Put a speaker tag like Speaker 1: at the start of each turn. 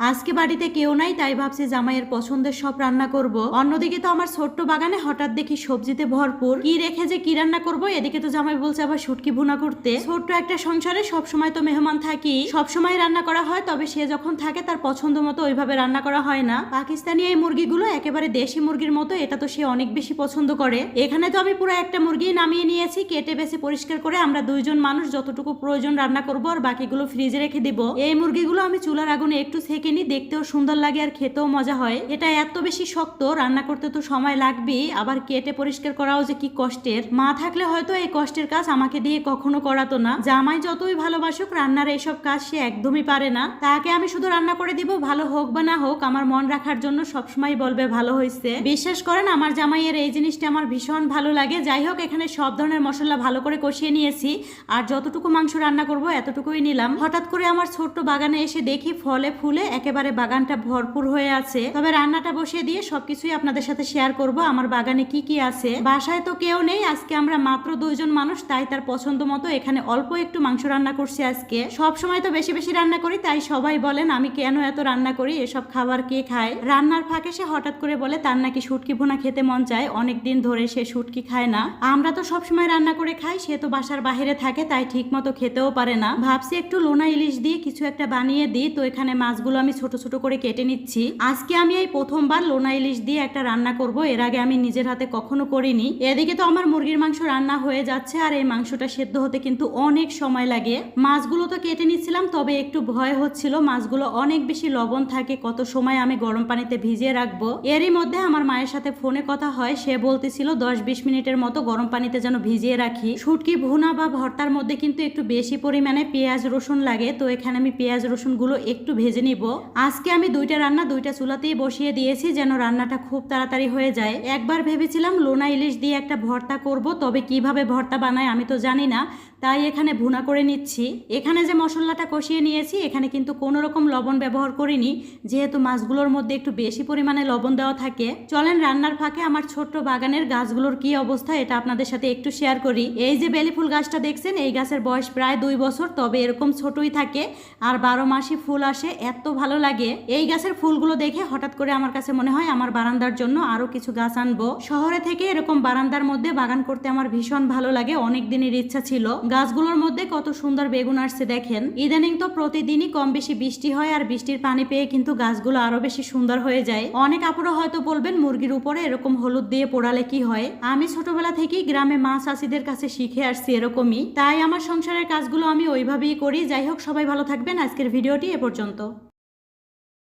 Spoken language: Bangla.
Speaker 1: আজকে বাড়িতে কেউ নাই, তাই ভাবছি জামাইয়ের পছন্দের সব রান্না করব। অন্যদিকে তো আমার ছোট্ট বাগানে হঠাৎ দেখি সবজিতে ভরপুর। কি রেখে যে কি রান্না করব, এদিকে তো জামাই বলছে আবার শুটকি ভুনা করতে। ছোট্ট একটা সংসারে সব সময় তো মেহমান থাকি। সব সময় রান্না করা হয়, তবে সে যখন থাকে তার পছন্দ মতো ওইভাবে রান্না করা হয় না। পাকিস্তানি এই মুরগিগুলো একেবারে দেশি মুরগির মতো, এটা তো সে অনেক বেশি পছন্দ করে। এখানে তো আমি পুরো একটা মুরগি নামিয়ে নিয়েছি, কেটে বেছে পরিষ্কার করে আমরা দুইজন মানুষ যতটুকু প্রয়োজন রান্না করব, আর বাকিগুলো ফ্রিজে রেখে দিব। এই মুরগিগুলো আমি চুলার আগুনে একটু সেকে নিই দেখতেও সুন্দর লাগে আর খেতেও মজা হয়। এটা এত বেশি শক্ত, রান্না করতে তো সময় লাগবেই। আবার কেটে পরিষ্কার করাও যে কি কষ্টের। মা থাকলে হয়তো এই কষ্টের কাজ আমাকে দিয়ে কখনো করাতো না। জামাই যতই ভালোবাসুক, রান্নার এইসব কাজ সে একদমই পারে না। তাকে আমি শুধু রান্না করে দিব, ভালো হোক বা না হোক, আমার মন রাখার জন্য সবসময় বলবে, ভালো হয়েছে বিশ্বাস করেন, আমার জামাইয়ের এই জিনিসটা আমার ভীষণ ভালো লাগে। যাই হোক, এখানে সব ধরনের মশলা ভালো করে কষিয়ে নিয়েছি। আর যতটুকু মাংস রান্না করব, এতটুকুই নিলাম। হঠাৎ করে আমার ছোট্ট বাগানে এসে দেখি ফলে ফুলে একেবারে বাগানটা ভরপুর হয়ে আছে। তবে রান্নাটা বসিয়ে দিয়ে সবকিছুই আপনাদের সাথে শেয়ার করব। আমার বাগানে কি কি আছে? বাসায় তো কেউ নেই। আজকে আমরা মাত্র দুইজন মানুষ, তাই তার পছন্দ মতো এখানে অল্প একটু মাংস রান্না করছি আজকে। সব সময় তো বেশি বেশি রান্না করি, তাই সবাই বলেন, আমি কেন এত রান্না করি? এসব খাবার কে খায়? রান্নার ফাঁকে সে হঠাৎ করে বলে, তার নাকি শুটকি ভুনা খেতে মন চায়। অনেক দিন ধরে সে শুটকি খায় না। আমরা তো সব সময় রান্না করে খাই, সে তো বাসার বাইরে থাকে, তাই ঠিক মতো খেতেও পারে না। ভাবছি একটু লোনা ইলিশ দিয়ে কিছু একটা বানিয়ে দিই, তো এখানে মাছগুলো আমি ছোট ছোট করে কেটে নিচ্ছি। আজকে আমি এই প্রথমবার লোনা ইলিশ দিয়ে একটা রান্না করব। এর আগে আমি নিজের হাতে কখনো করিনি। এদিকে তো আমার মুরগির মাংস রান্না হয়ে যাচ্ছে আর এই মাংসটা সেদ্ধ হতে কিন্তু অনেক সময় লাগে। মাছগুলো তো কেটে নিচ্ছিলাম, তবে একটু ভয় হচ্ছিল। মাছগুলো অনেক বেশি লবণ থাকে, কত সময় আমি গরম পানিতে ভিজিয়ে রাখব। এরই মধ্যে আমার মায়ের সাথে ফোনে কথা হয়। সে বলতেছিল দশ বিশ মিনিটের মতো গরম পানিতে যেন ভিজিয়ে রাখি। শুটকি, ভুনা বা ভর্তার মধ্যে কিন্তু একটু বেশি পরিমাণে পেঁয়াজ রসুন লাগে। তো এখানে আমি পেঁয়াজ রসুনগুলো একটু ভেজে নিব। আজকে আমি দুইটা রান্না দুইটা চুলাতেই বসিয়ে দিয়েছি যেন রান্নাটা খুব তাড়াতাড়ি হয়ে যায়। একবার ভেবেছিলাম লোনা ইলিশ দিয়ে একটা ভর্তা করব, তবে কীভাবে ভর্তা বানায় আমি তো জানি না, তাই এখানে ভুনা করে নিচ্ছি। এখানে যে মশলাটা কষিয়ে নিয়েছি, এখানে কিন্তু কোনো রকম লবণ ব্যবহার করিনি, যেহেতু মাছগুলোর মধ্যে একটু বেশি পরিমাণে লবণ দেওয়া থাকে। চলেন রান্নার ফাঁকে আমার ছোট্ট বাগানের গাছগুলোর কি অবস্থা, এটা আপনাদের সাথে একটু শেয়ার করি। এই যে বেলি ফুল গাছটা দেখছেন, এই গাছের বয়স প্রায় দুই বছর, তবে এরকম ছোটই থাকে। আর বারো মাসই ফুল আসে, এত ভালো লাগে। এই গাছের ফুলগুলো দেখে হঠাৎ করে আমার কাছে মনে হয় আমার বারান্দার জন্য আরও কিছু গাছ আনব। শহরে থেকে এরকম বারান্দার মধ্যে বাগান করতে আমার ভীষণ ভালো লাগে। অনেক দিনের ইচ্ছা ছিল। গাছগুলোর মধ্যে কত সুন্দর বেগুন আসছে দেখেন। ইদানিং তো প্রতিদিনই কম বেশি বৃষ্টি হয় আর বৃষ্টির পানি পেয়ে কিন্তু গাছগুলো আরও বেশি সুন্দর হয়ে যায়। অনেক আপুরা হয়তো বলবেন, মুরগির উপরে এরকম হলুদ দিয়ে পোড়ালে কি হয়? আমি ছোটবেলা থেকেই গ্রামে মা চাষিদের কাছে শিখে আসছি এরকমই। তাই আমার সংসারের কাজগুলো আমি ওইভাবেই করি। যাই হোক, সবাই ভালো থাকবেন। আজকের ভিডিওটি এ পর্যন্ত।